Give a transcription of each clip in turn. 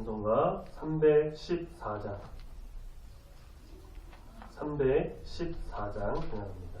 찬송가 314장 314장 진행합니다.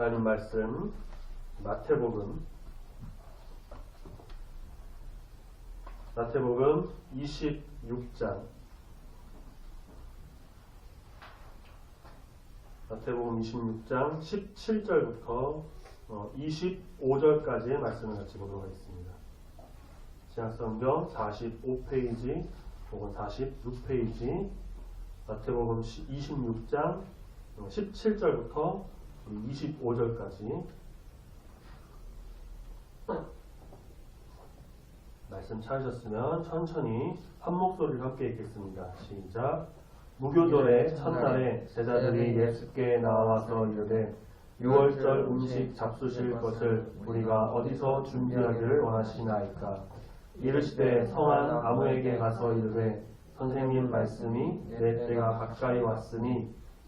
하나님 말씀 마태복음. 마태복음 26장. 마태복음 26장 17절부터 25절까지의 말씀을 같이 보도록 하겠습니다. 신약성경 45페이지 혹은 46페이지. 마태복음 26장 17절부터 25절까지 말씀 찾으셨으면 천천히 한 목소리로 함께 읽겠습니다. 시작. 무교절의 첫날에 제자들이 예수께 나와서 이르되 유월절 음식 잡수실 것을 우리가 어디서 준비하기를 원하시나이까 이르시되 성한 아무에게 가서 이르되 선생님 말씀이 내 때가 가까이 왔으니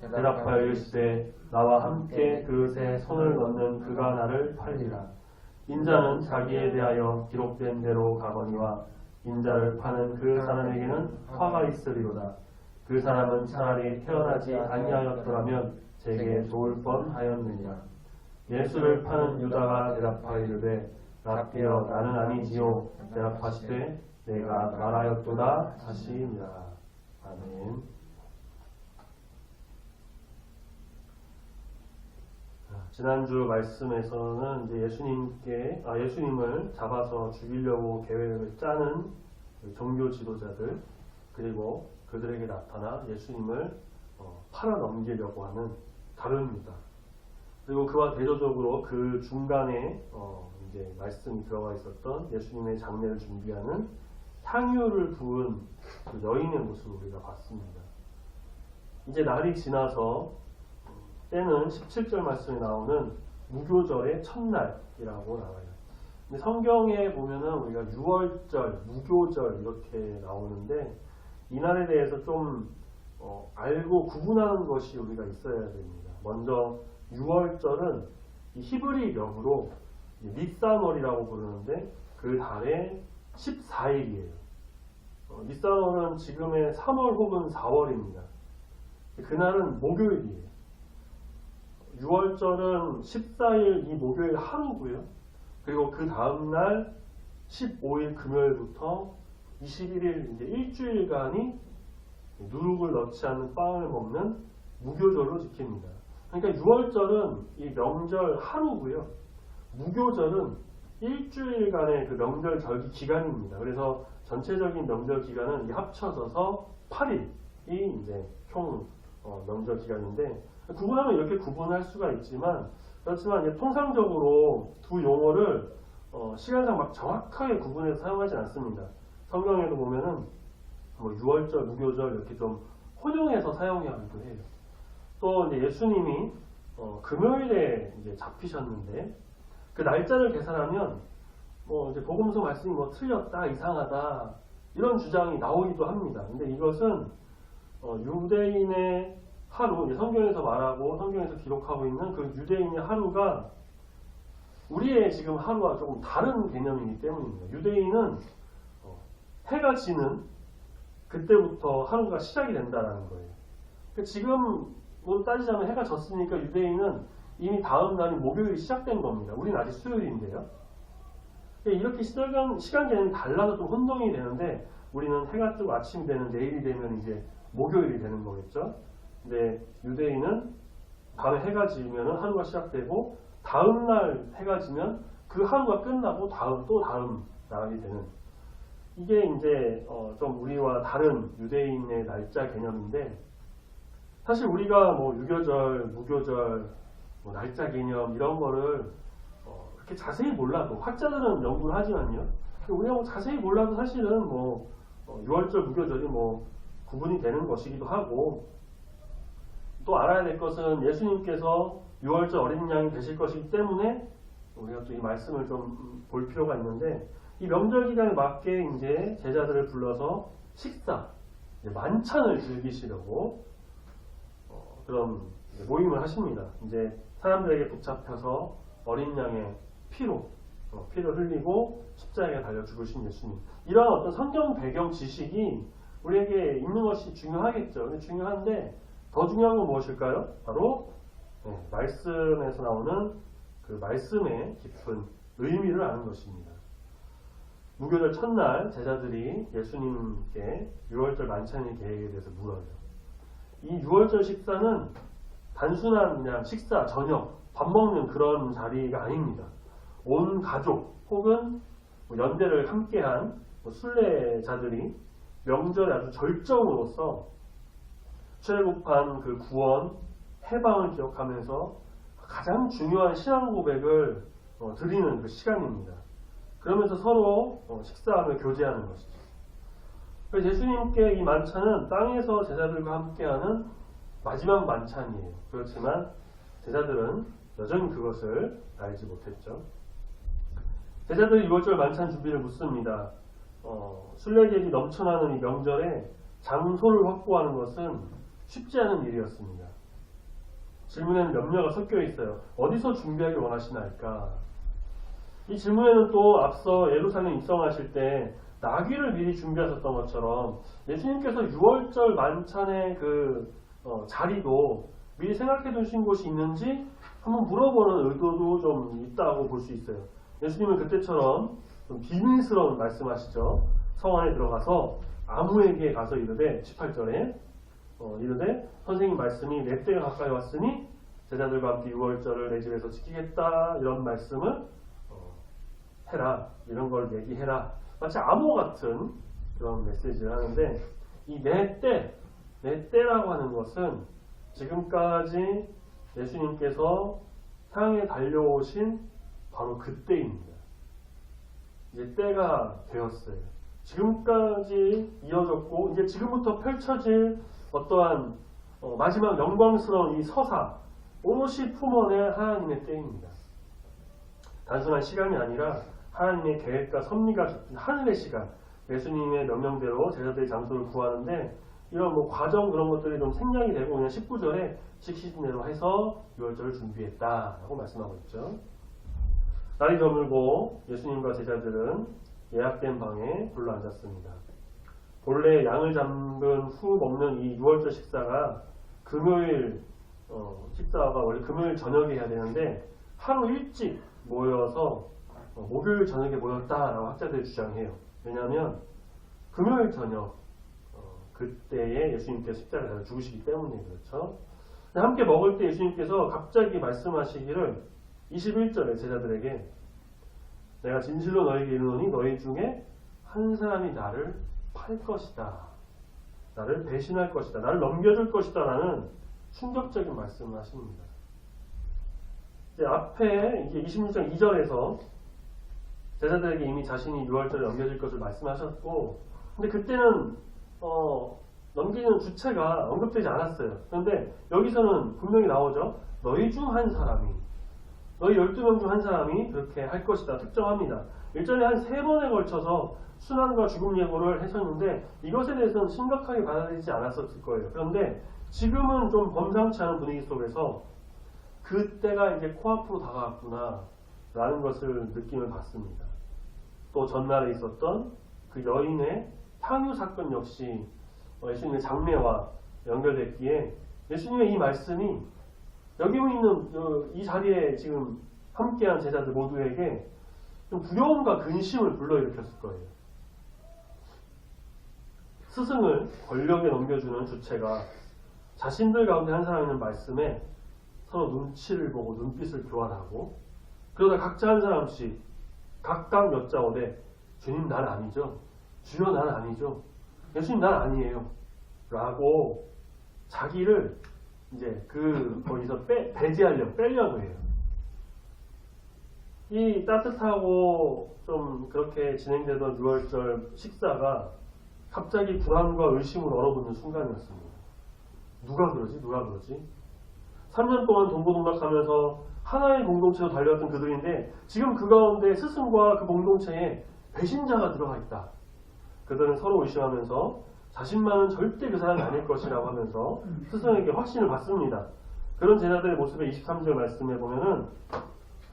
대답하여 이르시되 나와 함께 그릇에 손을 넣는 그가 나를 팔리라. 인자는 자기에 대하여 기록된 대로 가거니와 인자를 파는 그 사람에게는 화가 있으리로다. 그 사람은 차라리 태어나지 아니하였더라면 제게 좋을 뻔하였느니라. 예수를 파는 유다가 대답하여 이르되 라피어 나는 아니지요. 대답하시되 내가 말하였도다 하시니라. 아멘. 지난주 말씀에서는 이제 예수님께 아, 예수님을 잡아서 죽이려고 계획을 짜는 그 종교 지도자들 그리고 그들에게 나타나 예수님을 어, 팔아 넘기려고 하는 가룟입니다. 그리고 그와 대조적으로 그 중간에 어, 이제 말씀이 들어가 있었던 예수님의 장례를 준비하는 향유를 부은 그 여인의 모습을 우리가 봤습니다. 이제 날이 지나서 때는 17절 말씀에 나오는 무교절의 첫날이라고 나와요. 근데 성경에 보면은 우리가 6월절, 무교절 이렇게 나오는데 이날에 대해서 좀 어, 알고 구분하는 것이 우리가 있어야 됩니다. 먼저 6월절은 이 히브리 력으로 니산월이라고 부르는데 그 달의 14일이에요. 어, 니산월은 지금의 3월 혹은 4월입니다. 그날은 목요일이에요. 6월절은 14일 이 목요일 하루고요. 그리고 그 다음날 15일 금요일부터 21일 이제 일주일간이 누룩을 넣지 않는 빵을 먹는 무교절로 지킵니다. 그러니까 6월절은 이 명절 하루고요. 무교절은 일주일간의 그 명절 절기 기간입니다. 그래서 전체적인 명절 기간은 이 합쳐져서 8일이 이제 총 어, 명절 기간인데 구분하면 이렇게 구분할 수가 있지만 그렇지만 이제 통상적으로 두 용어를 어, 시간상 막 정확하게 구분해서 사용하지 않습니다. 성경에도 보면은 뭐 6월절, 무교절 이렇게 좀 혼용해서 사용하기도 해요. 또 이제 예수님이 어, 금요일에 이제 잡히셨는데 그 날짜를 계산하면 뭐 이제 복음서 말씀이 뭐 틀렸다, 이상하다 이런 주장이 나오기도 합니다. 근데 이것은 어, 유대인의 하루, 성경에서 말하고 성경에서 기록하고 있는 그 유대인의 하루가 우리의 지금 하루와 조금 다른 개념이기 때문입니다. 유대인은 어, 해가 지는 그때부터 하루가 시작이 된다는 거예요. 그러니까 지금 뭐 따지자면 해가 졌으니까 유대인은 이미 다음 날이 목요일이 시작된 겁니다. 우리는 아직 수요일인데요. 그러니까 이렇게 시간, 시간 개념이 달라서 좀 혼동이 되는데 우리는 해가 뜨고 아침이 되는 내일이 되면 이제 목요일이 되는 거겠죠. 근데 유대인은 밤에 해가 지면 하루가 시작되고 다음 날 해가 지면 그 하루가 끝나고 다음 또 다음 날이 되는 이게 이제 어, 좀 우리와 다른 유대인의 날짜 개념인데 사실 우리가 뭐 유교절, 무교절, 뭐 날짜 개념 이런 거를 어, 그렇게 자세히 몰라도 학자들은 연구를 하지만요. 우리가 뭐 자세히 몰라도 사실은 뭐 어, 6월절, 무교절이 뭐 구분이 되는 것이기도 하고 또 알아야 될 것은 예수님께서 6월절 어린 양이 되실 것이기 때문에 우리가 또 이 말씀을 좀 볼 필요가 있는데 이 명절 기간에 맞게 이제 제자들을 불러서 식사, 만찬을 즐기시려고 어, 그런 모임을 하십니다. 이제 사람들에게 붙잡혀서 어린 양의 피로 어, 피를 흘리고 십자가에 달려 죽으신 예수님. 이런 어떤 성경 배경 지식이 우리에게 있는 것이 중요하겠죠. 중요한데 더 중요한 건 무엇일까요? 바로 네, 말씀에서 나오는 그 말씀의 깊은 의미를 아는 것입니다. 무교절 첫날 제자들이 예수님께 6월절 만찬의 계획에 대해서 물어요. 이 6월절 식사는 단순한 그냥 식사, 저녁, 밥 먹는 그런 자리가 아닙니다. 온 가족 혹은 뭐 연대를 함께한 뭐 순례자들이 명절에 아주 절정으로서 출애굽한 그 구원, 해방을 기억하면서 가장 중요한 신앙 고백을 어, 드리는 그 시간입니다. 그러면서 서로 어, 식사하며 교제하는 것이죠. 예수님께 이 만찬은 땅에서 제자들과 함께하는 마지막 만찬이에요. 그렇지만 제자들은 여전히 그것을 알지 못했죠. 제자들이 6월절 만찬 준비를 묻습니다. 어, 순례객이 넘쳐나는 이 명절에 장소를 확보하는 것은 쉽지 않은 일이었습니다. 질문에는 염려가 섞여 있어요. 어디서 준비하기 원하시나이까? 이 질문에는 또 앞서 예루살렘 입성하실 때 나귀를 미리 준비하셨던 것처럼 예수님께서 6월절 만찬의 그 어, 자리도 미리 생각해 두신 곳이 있는지 한번 물어보는 의도도 좀 있다고 볼 수 있어요. 예수님은 그때처럼 좀 비밀스러운 말씀하시죠. 성 안에 들어가서 아무에게 가서 이르되 18절에 어, 이르되 선생님 말씀이 내 때가 가까이 왔으니 제자들과 함께 6월절을 내 집에서 지키겠다 이런 말씀을 어, 해라 이런 걸 얘기해라 마치 암호 같은 그런 메시지를 하는데 이 내 때, 내 때라고 하는 것은 지금까지 예수님께서 향해 달려오신 바로 그때입니다. 이제 때가 되었어요. 지금까지 이어졌고 이제 지금부터 펼쳐질 어떠한 어, 마지막 영광스러운 이 서사 오롯이 품어낼 하나님의 때입니다. 단순한 시간이 아니라 하나님의 계획과 섭리가 깃든 하늘의 시간 예수님의 명령대로 제자들의 장소를 구하는데 이런 뭐 과정 그런 것들이 좀 생략이 되고 그냥 19절에 식시진대로 해서 6월절을 준비했다라고 말씀하고 있죠. 날이 저물고 예수님과 제자들은 예약된 방에 불러 앉았습니다. 본래 양을 잡은 후 먹는 이 6월절 식사가 금요일 어, 식사가 원래 금요일 저녁에 해야 되는데 하루 일찍 모여서 어, 목요일 저녁에 모였다라고 학자들이 주장해요. 왜냐하면 금요일 저녁 어, 그때에 예수님께서 다 죽으시기 때문에 그렇죠. 함께 먹을 때 예수님께서 갑자기 말씀하시기를 21절에 제자들에게 내가 진실로 너에게 이르노니 너희 중에 한 사람이 나를 팔 것이다. 나를 배신할 것이다. 나를 넘겨줄 것이다. 라는 충격적인 말씀을 하십니다. 이제 앞에 이제 26장 2절에서 제자들에게 이미 자신이 6월절에 넘겨질 것을 말씀하셨고, 근데 그때는 어, 넘기는 주체가 언급되지 않았어요. 그런데 여기서는 분명히 나오죠. 너희 중 한 사람이, 너희 12명 중 한 사람이 그렇게 할 것이다. 특정합니다. 일전에 한 세 번에 걸쳐서 순환과 죽음 예고를 하셨는데 이것에 대해서는 심각하게 받아들이지 않았었을 거예요. 그런데 지금은 좀 범상치 않은 분위기 속에서 그때가 이제 코앞으로 다가왔구나 라는 것을 느낌을 받습니다. 또 전날에 있었던 그 여인의 탕유 사건 역시 예수님의 장례와 연결됐기에 예수님의 이 말씀이 여기 있는 그이 자리에 지금 함께한 제자들 모두에게 좀 두려움과 근심을 불러일으켰을 거예요. 스승을 권력에 넘겨주는 주체가 자신들 가운데 한 사람 있는 말씀에 서로 눈치를 보고 눈빛을 교환하고 그러다 각자 한 사람씩 각각 여짜오되 주님 난 아니죠. 주여 난 아니죠. 예수님 난 아니에요. 라고 자기를 이제 그 거기서 빼, 배제하려고 빼려고 해요. 이 따뜻하고 좀 그렇게 진행되던 6월절 식사가 갑자기 불안과 의심을 얼어붙는 순간이었습니다. 누가 그러지? 누가 그러지? 3년 동안 동고동락하면서 하나의 공동체로 달려왔던 그들인데 지금 그 가운데 스승과 그 공동체에 배신자가 들어가 있다. 그들은 서로 의심하면서 자신만은 절대 그 사람이 아닐 것이라고 하면서 스승에게 확신을 받습니다. 그런 제자들의 모습에 23절 말씀해 보면은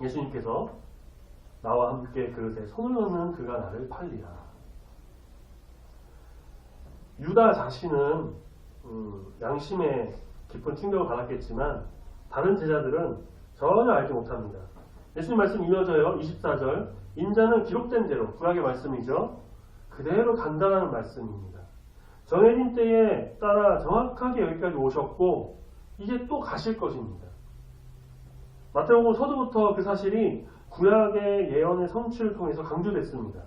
예수님께서 나와 함께 그릇에 손을 넣는 그가 나를 팔리라. 유다 자신은 음, 양심에 깊은 충격을 받았겠지만 다른 제자들은 전혀 알지 못합니다. 예수님 말씀 이어져요. 24절 인자는 기록된 대로 구약의 말씀이죠. 그대로 간다는 말씀입니다. 정해진 때에 따라 정확하게 여기까지 오셨고 이제 또 가실 것입니다. 마태복음 서두부터 그 사실이 구약의 예언의 성취를 통해서 강조됐습니다.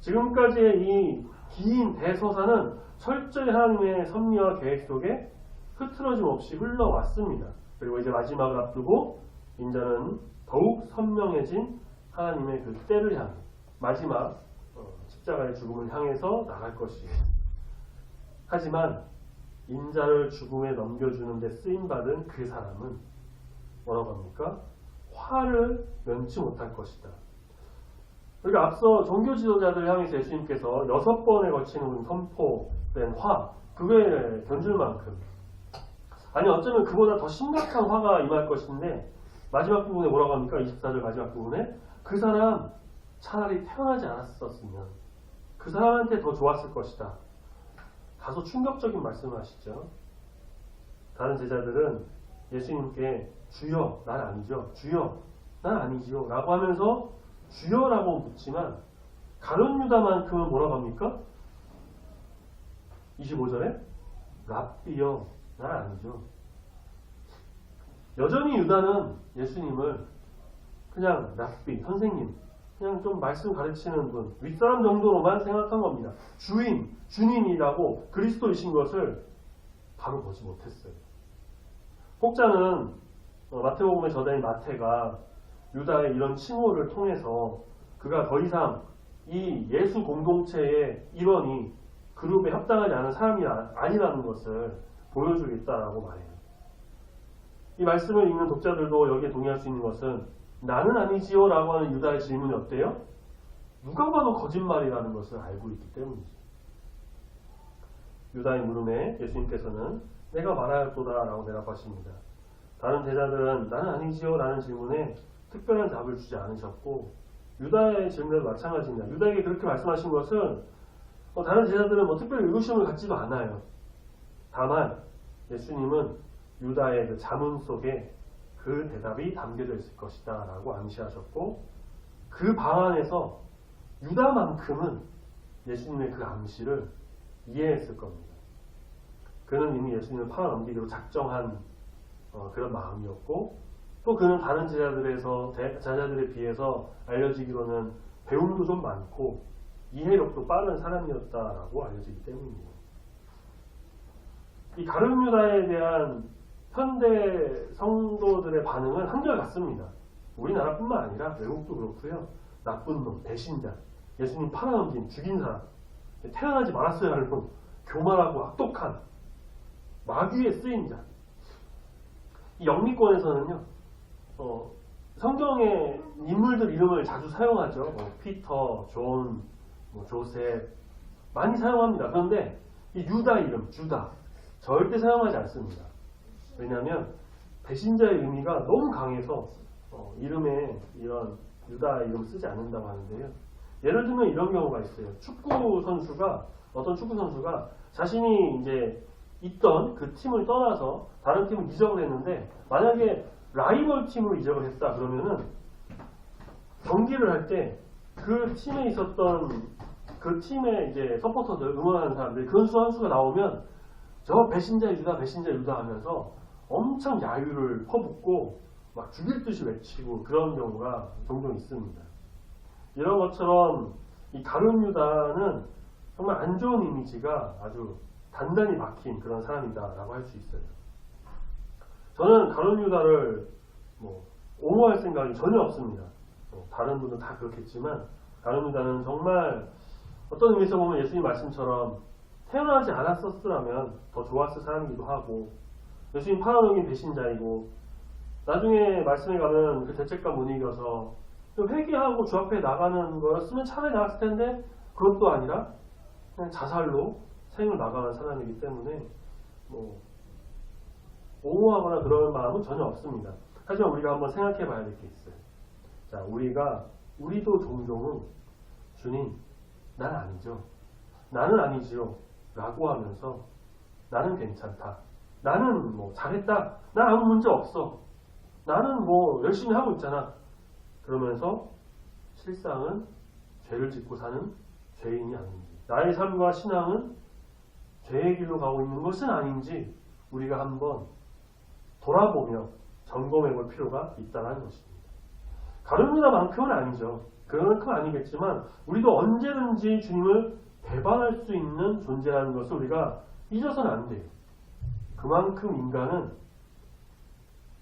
지금까지의 이 긴 대서사는 철저히 하나님의 섭리와 계획 속에 흐트러짐 없이 흘러왔습니다. 그리고 이제 마지막을 앞두고 인자는 더욱 선명해진 하나님의 그 때를 향해 마지막 어, 십자가의 죽음을 향해서 나갈 것이에요. 하지만 인자를 죽음에 넘겨주는 데 쓰임받은 그 사람은 뭐라고 합니까? 화를 면치 못할 것이다. 우리가 앞서 종교 지도자들 향해서 예수님께서 여섯 번에 걸치는 선포된 화, 그게 견줄 만큼 아니 어쩌면 그보다 더 심각한 화가 임할 것인데 마지막 부분에 뭐라고 합니까? 24절 마지막 부분에 그 사람 차라리 태어나지 않았었으면 그 사람한테 더 좋았을 것이다. 다소 충격적인 말씀을 하시죠. 다른 제자들은 예수님께 주여 난 아니죠. 주여 난 아니지요. 라고 하면서 주여라고 묻지만 가룟 유다만큼은 뭐라고 합니까? 25절에 랍비여 난 아니죠. 여전히 유다는 예수님을 그냥 랍비 선생님 그냥 좀 말씀 가르치는 분 윗사람 정도로만 생각한 겁니다. 주인 주님이라고 그리스도이신 것을 바로 보지 못했어요. 혹자는 어, 마태복음의 저자인 마태가 유다의 이런 칭호를 통해서 그가 더 이상 이 예수 공동체의 일원이 그룹에 합당하지 않은 사람이 아- 아니라는 것을 보여주겠다라고 말해요. 이 말씀을 읽는 독자들도 여기에 동의할 수 있는 것은 나는 아니지요 라고 하는 유다의 질문이 어때요? 누가 봐도 거짓말이라는 것을 알고 있기 때문이죠. 유다의 물음에 예수님께서는 내가 말하였도다 라고 대답하십니다. 다른 제자들은 나는 아니지요 라는 질문에 특별한 답을 주지 않으셨고 유다의 질문에도 마찬가지입니다. 유다에게 그렇게 말씀하신 것은 뭐 다른 제자들은 뭐 특별히 의구심을 갖지도 않아요. 다만 예수님은 유다의 그 자문 속에 그 대답이 담겨져 있을 것이다 라고 암시하셨고 그 방 안에서 유다만큼은 예수님의 그 암시를 이해했을 겁니다. 그는 이미 예수님을 팔아넘기기로 작정한 어, 그런 마음이었고 또 그는 다른 제자들에서 대- 제자들에 비해서 알려지기로는 배움도 좀 많고 이해력도 빠른 사람이었다라고 알려지기 때문입니다. 이 가룟 유다에 대한 현대 성도들의 반응은 한결같습니다. 우리나라뿐만 아니라 외국도 그렇고요. 나쁜 놈, 배신자, 예수님 팔아넘긴, 죽인 사람, 태어나지 말았어야 할 놈, 교만하고 악독한, 마귀에 쓰인 자. 이 영미권에서는요, 어, 성경의 인물들 이름을 자주 사용하죠. 뭐 피터, 존, 뭐 조셉 많이 사용합니다. 그런데 이 유다 이름, 주다 절대 사용하지 않습니다. 왜냐하면 배신자의 의미가 너무 강해서 어, 이름에 이런 유다 이름 쓰지 않는다고 하는데요. 예를 들면 이런 경우가 있어요. 축구 선수가 어떤 축구 선수가 자신이 이제 있던 그 팀을 떠나서 다른 팀을 이적을 했는데 만약에 라이벌 팀으로 이적을 했다 그러면은 경기를 할 때 그 팀에 있었던 그 팀의 이제 서포터들 응원하는 사람들이 그 선수가 나오면 저 배신자 유다 배신자 유다 하면서 엄청 야유를 퍼붓고 막 죽일 듯이 외치고 그런 경우가 종종 있습니다. 이런 것처럼 이 가룟 유다는 정말 안 좋은 이미지가 아주 단단히 박힌 그런 사람이다라고 할 수 있어요. 저는 가룟 유다를 뭐 옹호할 생각이 전혀 없습니다. 뭐 다른 분들 다 그렇겠지만 가룟 유다는 정말 어떤 의미에서 보면 예수님 말씀처럼 태어나지 않았었으라면 더 좋았을 사람이기도 하고 예수님 팔아넘긴 배신자이고 나중에 말씀에 가면 그 이겨서 좀 회개하고 주 앞에 나가는 거였으면 차라리 나았을 텐데 그것도 아니라 그냥 자살로 생을 나가는 사람이기 때문에 뭐 옹호하거나 그런 마음은 전혀 없습니다. 하지만 우리가 한번 생각해 봐야 될 게 있어요. 자, 우리가 우리도 종종은 주님, 난 아니죠. 나는 아니지요. 라고 하면서 나는 괜찮다. 나는 뭐 잘했다. 나 아무 문제 없어. 나는 뭐 열심히 하고 있잖아. 그러면서 실상은 죄를 짓고 사는 죄인이 아닌지, 나의 삶과 신앙은 죄의 길로 가고 있는 것은 아닌지 우리가 한번 돌아보며 점검해 볼 필요가 있다는 것입니다. 가룟유다만큼은 아니죠. 그만큼 아니겠지만 우리도 언제든지 주님을 배반할 수 있는 존재라는 것을 우리가 잊어서는 안 돼요. 그만큼 인간은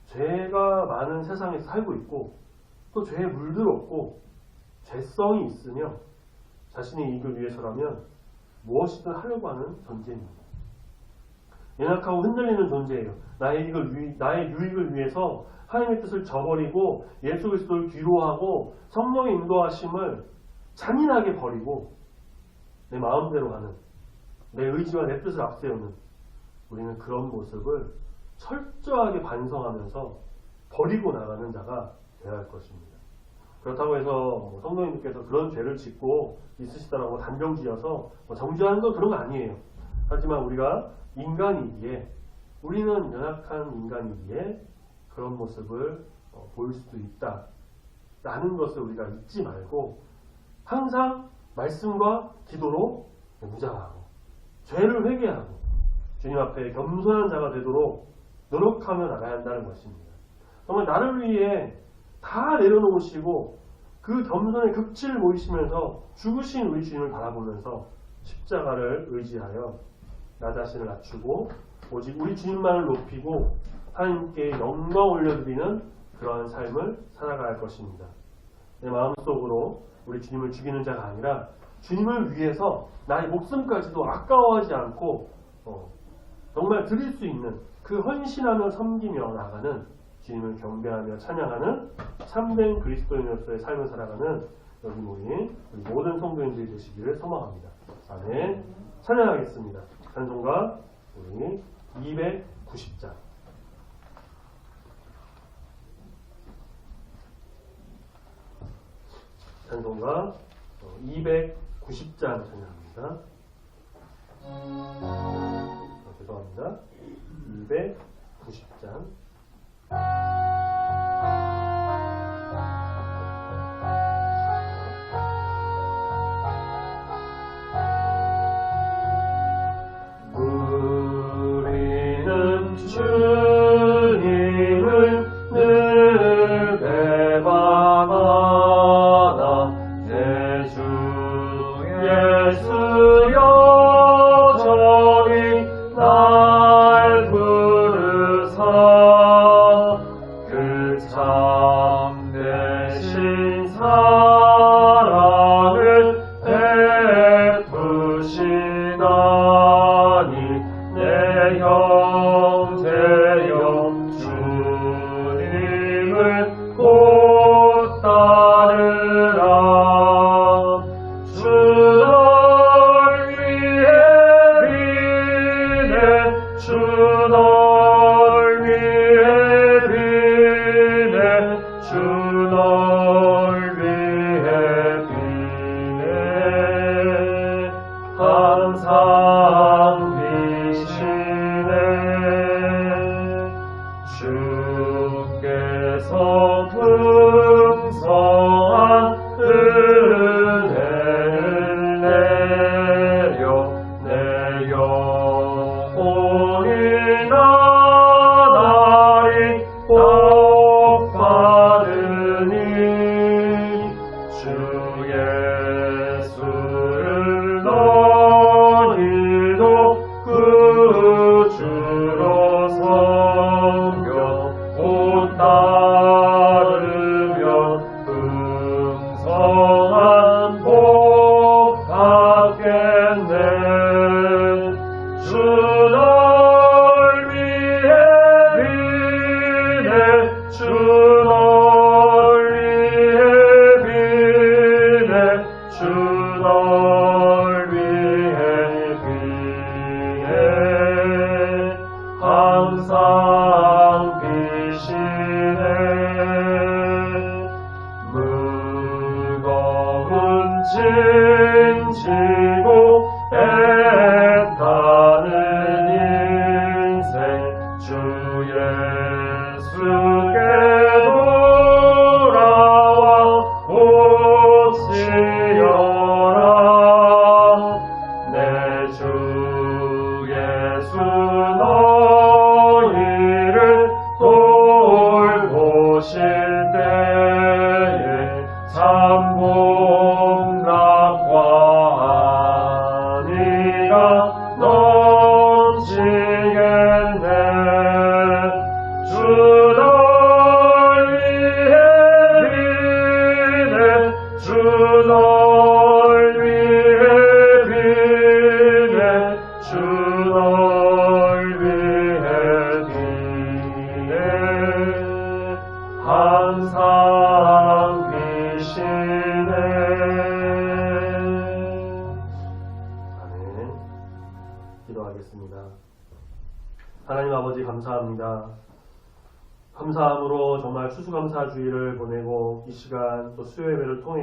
죄가 많은 세상에서 살고 있고 또 죄에 물들었고 죄성이 있으며 자신의 이익을 위해서라면 무엇이든 하려고 하는 존재입니다. 연약하고 흔들리는 존재예요. 나의 이익을, 위- 나의 유익을 위해서 하나님의 뜻을 저버리고 예수 그리스도를 뒤로하고 성령의 인도하심을 잔인하게 버리고 내 마음대로 하는 내 의지와 내 뜻을 앞세우는 우리는 그런 모습을 철저하게 반성하면서 버리고 나가는 자가 되어야 할 것입니다. 그렇다고 해서 뭐 성도님께서 그런 죄를 짓고 있으시다라고 단정지어서 뭐 정죄하는 건 그런 거 아니에요. 하지만 우리가 인간이기에 우리는 연약한 인간이기에 그런 모습을 어, 보일 수도 있다. 라는 것을 우리가 잊지 말고 항상 말씀과 기도로 무장하고 죄를 회개하고 주님 앞에 겸손한 자가 되도록 노력하며 나가야 한다는 것입니다. 정말 나를 위해 다 내려놓으시고 그 겸손의 극치를 보이시면서 죽으신 우리 주님을 바라보면서 십자가를 의지하여 나 자신을 낮추고 오직 우리 주님만을 높이고 하나님께 영광 올려드리는 그러한 삶을 살아갈 가 것입니다. 내 마음속으로 우리 주님을 죽이는 자가 아니라 주님을 위해서 나의 목숨까지도 아까워하지 않고 어, 정말 드릴 수 있는 그 헌신하며 섬기며 나가는 주님을 경배하며 찬양하는 참된 그리스도인으로서의 삶을 살아가는 여기 모인 우리 모든 성도인들이 되시기를 소망합니다. 아멘. 찬양하겠습니다. 찬송가 우리 290장. 찬송가 290장 찬양합니다. 어, 죄송합니다. 290장.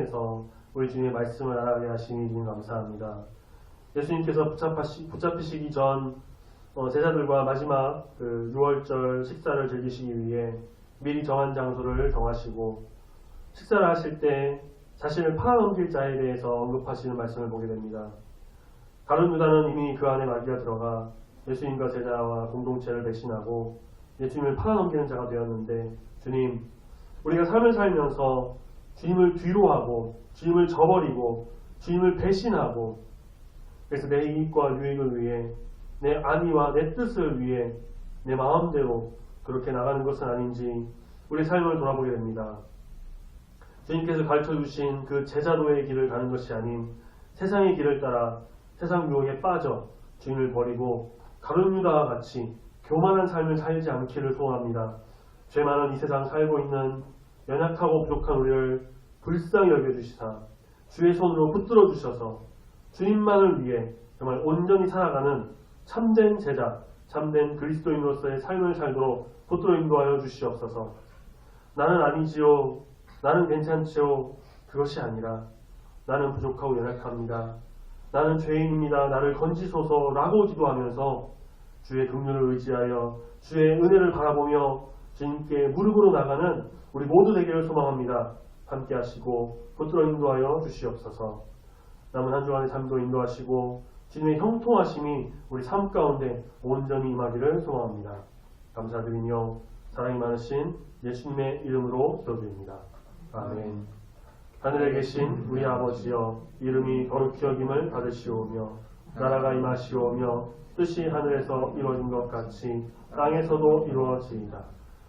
통해서 우리 주님의 말씀을 알아가게 하시니 주님 감사합니다. 예수님께서 붙잡히시기 전 어, 제자들과 마지막 그 6월절 식사를 즐기시기 위해 미리 정한 장소를 정하시고 식사를 하실 때 자신을 팔아넘길 자에 대해서 언급하시는 말씀을 보게 됩니다. 가룟 유다는 이미 그 안에 마귀가 들어가 예수님과 제자와 공동체를 배신하고 예수님을 팔아넘기는 자가 되었는데 주님 우리가 삶을 살면서 주님을 뒤로하고 주님을 저버리고 주님을 배신하고 그래서 내 이익과 유익을 위해 내 안위와 내 뜻을 위해 내 마음대로 그렇게 나가는 것은 아닌지 우리 삶을 돌아보게 됩니다. 주님께서 가르쳐 주신 그 제자도의 길을 가는 것이 아닌 세상의 길을 따라 세상 유혹에 빠져 주님을 버리고 가룟유다와 같이 교만한 삶을 살지 않기를 소원합니다. 죄 많은 이 세상 살고 있는 연약하고 부족한 우리를 불쌍히 여겨주시사 주의 손으로 붙들어 주셔서 주님만을 위해 정말 온전히 살아가는 참된 제자, 참된 그리스도인으로서의 삶을 살도록 붙들어 인도하여 주시옵소서. 나는 아니지요. 나는 괜찮지요. 그것이 아니라 나는 부족하고 연약합니다. 나는 죄인입니다. 나를 건지소서라고 기도하면서 주의 긍휼을 의지하여 주의 은혜를 바라보며 주님께 무릎으로 나가는 우리 모두 되기를 소망합니다. 함께 하시고 붙들어 인도하여 주시옵소서. 남은 한 주간의 삶도 인도하시고 주님의 형통하심이 우리 삶 가운데 온전히 임하기를 소망합니다. 감사드리며 사랑이 많으신 예수님의 이름으로 기도드립니다. 아멘. 하늘에 계신 우리 아버지여 이름이 거룩히 여김을 받으시오며 나라가 임하시오며 뜻이 하늘에서 이루어진 것 같이 땅에서도 이루어지이다.